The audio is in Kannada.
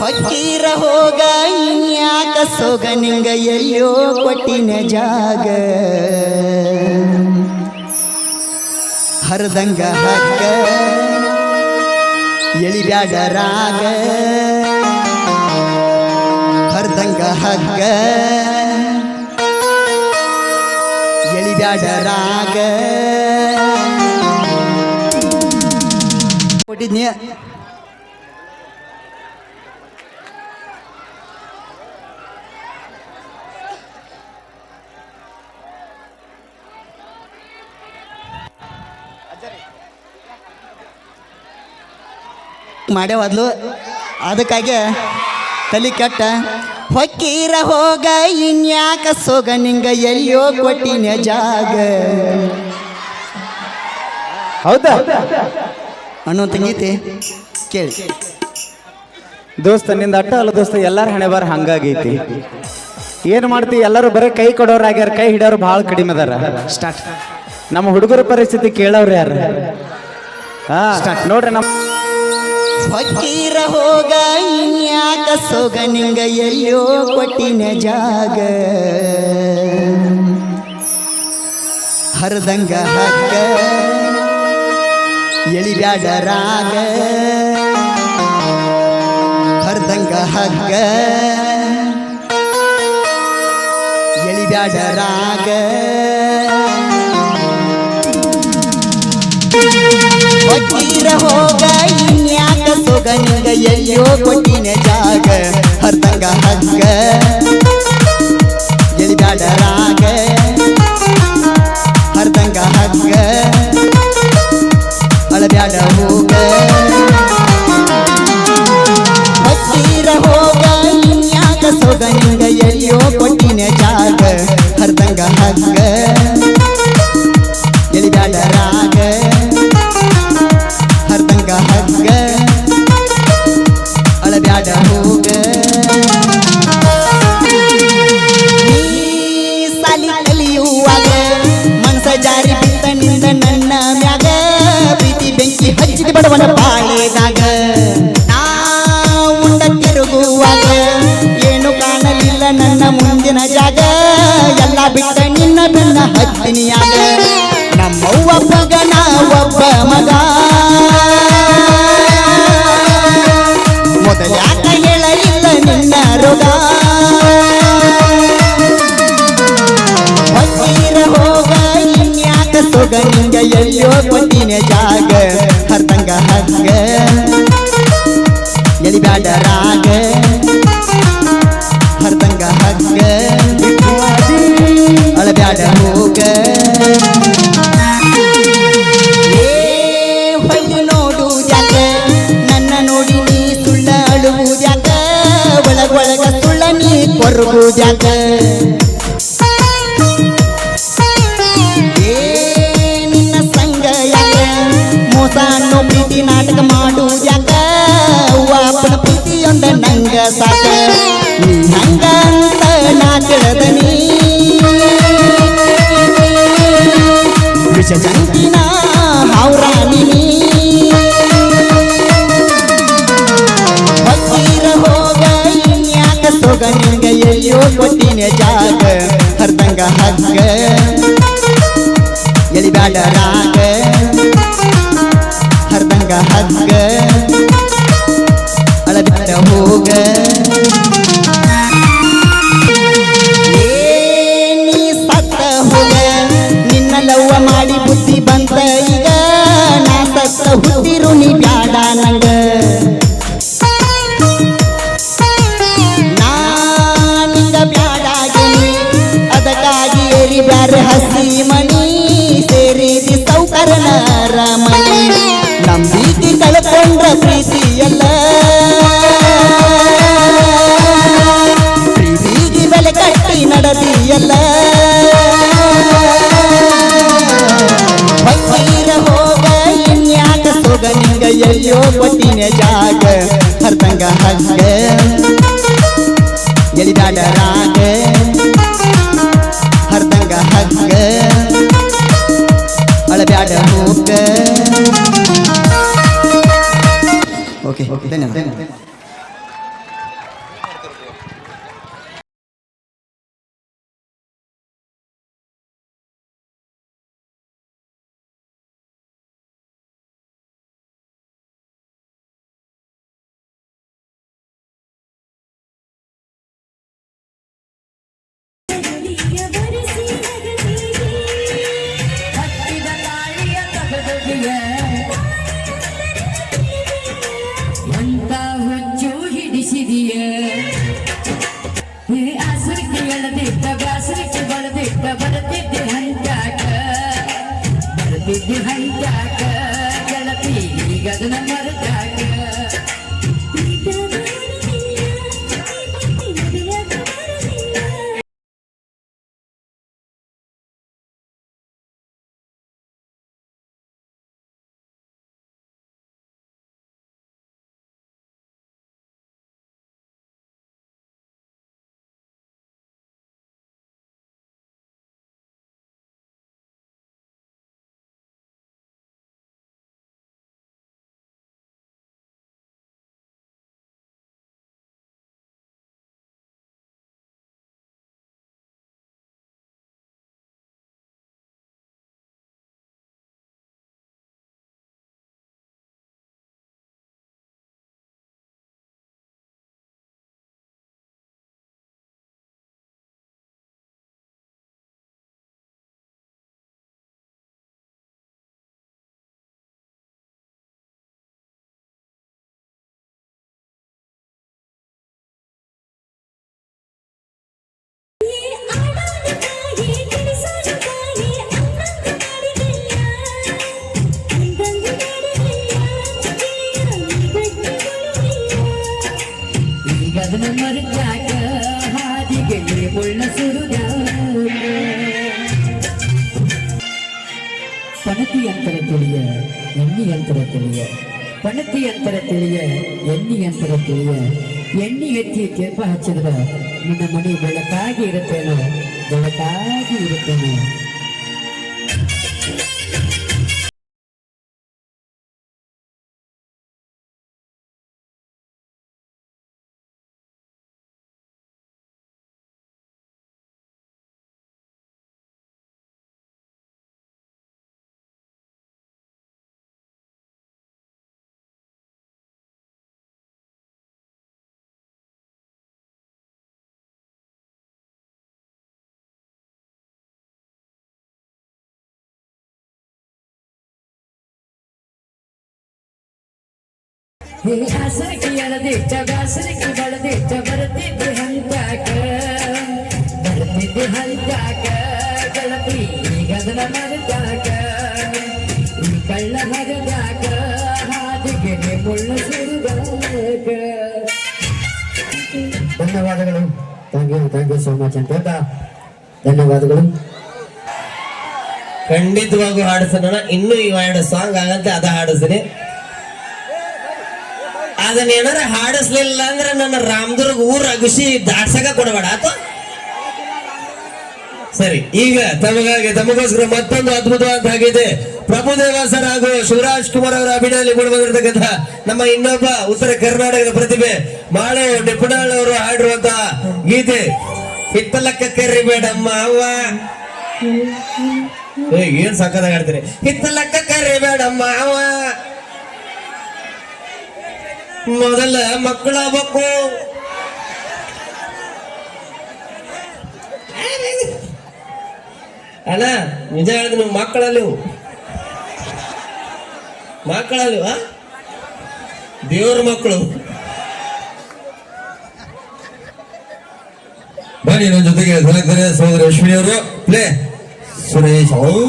ಹೊಕ್ಕೀರ ಹೋಗ, ಇನ್ಯಾಕ ಸೋಗ, ನಿಂಗ ಎಲ್ಲೋ ಕೊಟ್ಟಿನ ಜಾಗ. ಹರದಂಗ ಹಗ್ಗ ಎಳಿಬ್ಯಾಡ ರಾಗ. ಹರದಂಗ ಹಗ್ಗ ಎಳಿಬ್ಯಾಡ ರಾಗ. ಕೊಟ್ಟಿದ್ನಿ? ಮಾಡ್ಯಾವದ್ಲು ಅದಕ್ಕಾಗೆ ತಲೆ ಕೆಟ್ಟ. ಹೊಕ್ಕೀರ ಹೋಗ ಇನ್ಯಾಕ ಸೋಗ ನಿಂಗ ಎಲ್ಲಿಯೋ ಕೊಟ್ಟಿನ ಜಾಗ. ಹೌದಾ? ಅನ್ನುವಂತ ಗೀತೆ ಕೇಳಿ. ದೋಸ್ತ ನಿಂದ ಅಟ್ಟ ಅಲ್ಲ ದೋಸ್ತ ಎಲ್ಲಾರ ಹಣೆ ಬಾರ ಹಂಗಾಗೈತಿ. ಏನು ಮಾಡ್ತಿ ಎಲ್ಲರೂ ಬರೀ ಕೈ ಕೊಡೋರ್ ಆಗ್ಯಾರ ಕೈ ಹಿಡಿಯೋರು ಭಾಳ ಕಡಿಮೆ ಅದಾರ. ಸ್ಟಾರ್ಟ್ ನಮ್ಮ ಹುಡುಗರ ಪರಿಸ್ಥಿತಿ ಕೇಳೋರು ಯಾರು? ಹಾ ನೋಡ್ರಿ ನಮ್ಮ ಹೊಕ್ಕೀರ ಹೋಗ ಇನ್ಯಾಕ ಸೊಗ ನಿಂಗ ಎಲ್ಲಿಯೋ ಕೊಟ್ಟಿನ ಜಾಗ. ಹರದಂಗ ಹಕ್ಕ ಎಳಿಬ್ಯಾಡ ರಾಗ. ಹರದಂಗ ಹಗ್ಗ ಎಳಿಬ್ಯಾಡ ರಾಗ. ಹೊಕ್ಕೀರ ಹೋಗ ಎಲ್ಲಿಯೋ ಕೊಟ್ಟಿನ ಜಾಗ, ಹರ್ದಂಗ ಹಗ್ಗ ಎಳಿಬ್ಯಾಡ ರಾಗ, ಹರ್ದಂಗ ಹಗ್ಗ, ಅಳಬ್ಯಾಡ ಹೋಗ ಹತ್ತಿರ ಹೋಗ, ಇನ್ಯಾಕ ಸೊಗ ನಿಂಗ ಎಲ್ಲಿಯೋ ಕೊಟ್ಟಿನ ಜಾಗ, ಹರ್ದಂಗ ಹಗ್ಗ. ಹತ್ತಿನಿಯಾಗ ನಮ್ಮವ್ವ ಮಗನ ಒಬ್ಬ ಮಗ. ಮೊದಲ ಹೇಳಲಿಲ್ಲ ನಿನ್ನ ರೋಗ? ಹೊತ್ತೀರ ಹೋಗ, ಇನ್ಯಾಕ ಜಾಗ. ಹರ್ದಂಗ ಹಂಗ ಎಳಿಬ್ಯಾಡ ರಾಗ. ಹರ್ದಂಗ ಹಂಗ ಅಳಬ್ಯಾಡ ಹೋಗ ಅಳುವುದ್ಯಾಕ ಒಳಗೊಳಗ ಸುಳ್ಳ ನೀ ಕೊರ್ರು ಏ, ನಿನ್ನ ಸಂಗ ಯಾಕ ಮೋಸ ಅನ್ನೋ ಪ್ರೀತಿ ನಾಟಕ ಮಾಡುವುದ್ಯಾಕ ಅಪ್ಪನ ಪ್ರೀತಿಯೊಂದ ನಂಗ ಸಾಕ. ನೀ ಹಂಗ ಅಂತ ನಾ ತಿಳಿದನಿ ಜಾಗ, ಹರ್ದಂಗ ಹಗ್ಗ ಎಳಿಬ್ಯಾಡ ರಾಗ. ಹರ್ದಂಗ ಹಗ್ಗ ಅಳಬ್ಯಾಡ ಹೋಗ. ಸತ್ತ ಹೋಗ, ನಿನ್ನ ಲವ್ವ ಮಾಡಿ ಬುದ್ಧಿ ಬಂತ ಈಗ, ನಾ ಸತ್ತ ಹುಟ್ಟಿರು ನಿಂಗ ಎಲ್ಲಿಯೋ ಕೊಟ್ಟಿನ ಜಾಗ ಹರ್ದಂಗ ಹಗ್ಗ. ಎಳಿದಾಡ ರಾಗ ಹರ್ದಂಗ ಹಗ್ಗ. ಅಳಬ್ಯಾಡ ಹೋಗ ಓಕೆ ಧನ್ಯವಾದ. ಬರತಿದ್ದೆ ಹಂಚಾಕ ಬರತಿದ್ದೆ ಹಂಚಾಕ ಪಣತಿ ಅಂತರ ತಿಳಿಯ ಎಣ್ಣಿ ಅಂತರ ತಿಳಿಯ ಪಣತಿ ಅಂತರ ತಿಳಿಯ ಎಣ್ಣಿ ಅಂತರ ತಿಳಿಯ ಎಣ್ಣಿ ಎತ್ತಿ ಕೆಂಪ ಹಚ್ಚಿದ್ರ ನಿನ್ನ ಮನೆ ಬೆಳಕಾಗಿ ಇರುತ್ತೇನೋ ಬೆಳಕಾಗಿ ಇರುತ್ತೇನೋ ಈ ಕಳ್ಳ ಧನ್ಯವಾದಗಳು thank you thank you so much ಅಂತ ಧನ್ಯವಾದಗಳು. ಖಂಡಿತವಾಗೂ ಹಾಡಿಸೋಣ. ಇನ್ನೂ ಈ ಎರಡು ಸಾಂಗ್ ಆಗಂತೆ ಅದ ಹಾಡಿಸ್ತೀನಿ. ಅದನ್ನ ಏನಾರ ಹಾಡಿಸ್ಲಿಲ್ಲ ಅಂದ್ರೆ ನನ್ನ ರಾಮದುರ್ಗ ಊರ ಅಗುಸಿ ದಾಟ್ಸಕ ಕೊಡಬೇಡ. ಆತು? ಸರಿ, ಈಗ ತಮಗಾಗಿ, ತಮಗೋಸ್ಕರ ಮತ್ತೊಂದು ಅದ್ಭುತವಾದ ಆಗಿದೆ ಪ್ರಭುದೇವ ಸರ್ ಹಾಗೂ ಶಿವರಾಜ್ ಕುಮಾರ್ ಅವರ ಅಭಿನಯಲ್ಲಿ ಮೂಡಿ ಬಂದಿರತಕ್ಕಂತಹ ನಮ್ಮ ಇನ್ನೊಬ್ಬ ಉತ್ತರ ಕರ್ನಾಟಕದ ಪ್ರತಿಭೆ, ಮಾಳು ನಿಪುಣಾಳ್ ಅವರು ಹಾಡಿರುವಂತಹ ಗೀತೆ, ಹಿತ್ತಲಕ್ಕ ಕರಿಬೇಡಮ್ಮ ಅವ್ವ. ಏನ್ ಸಕ್ಕದಾಗ ಹಾಡ್ತೀರಿ? ಹಿತ್ತಲಕ್ಕ ಕರಿಬೇಡಮ್ಮ ಅವ್ವ. ಮೊದಲ ಮಕ್ಕಳಾಗಬೇಕು ಅಣ್ಣ, ನಿಜ ಹೇಳಿದ್ ನೀವು ಮಕ್ಕಳಲ್ಲಿ ಮಕ್ಕಳಲ್ಲಿ ದೇವ್ರ ಮಕ್ಕಳು. ಬನ್ನಿ ನನ್ನ ಜೊತೆಗೆ ಧ್ವನಿದರೆ ಸಹೋದರ ಲಕ್ಷ್ಮಿ ಅವರು. ಪ್ಲೇ ಸುರೇಶ್ ಅವರು.